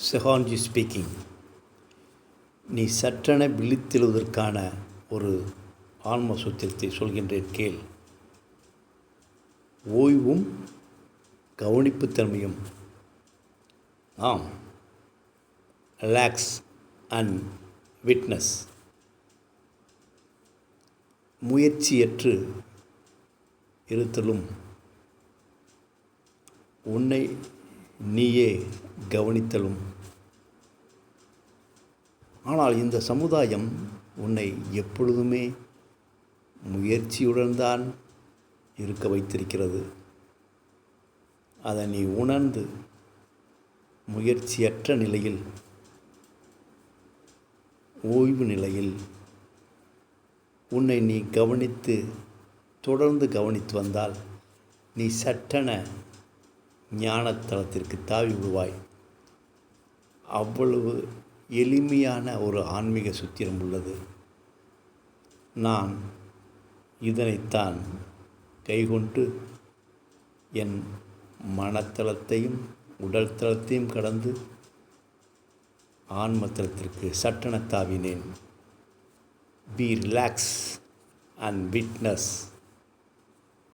செஹான்ஜி speaking நீ சற்றென விழித்தெழுவதற்கான ஒரு ஆன்ம சூத்திரத்தை சொல்கின்றேன் கேள். ஓய்வும் கவனிப்புத்தன்மையும் ஆம். ரிலாக்ஸ் அண்ட் விட்னஸ் முயற்சியற்று இருத்தலும். உன்னை நீயே கவனித்தலும். ஆனால் இந்த சமுதாயம் உன்னை எப்பொழுதுமே முயற்சியுடன் தான் இருக்க வைத்திருக்கிறது. அதை நீ உணர்ந்து முயற்சியற்ற நிலையில் ஓய்வு நிலையில் உன்னை நீ கவனித்து தொடர்ந்து கவனித்து வந்தால் நீ சட்டென ஞானத்தலத்திற்கு தாவி விடுவாய். அவ்வளவு எளிமையான ஒரு ஆன்மீக சுத்திரம் உள்ளது. நான் இதனைத்தான் கைகொண்டு என் மனத்தளத்தையும் உடல் தளத்தையும் கடந்து ஆன்மத்தலத்திற்கு சட்டணத்தாவினேன் தாவினேன் பி ரிலாக்ஸ் அண்ட் விட்னஸ்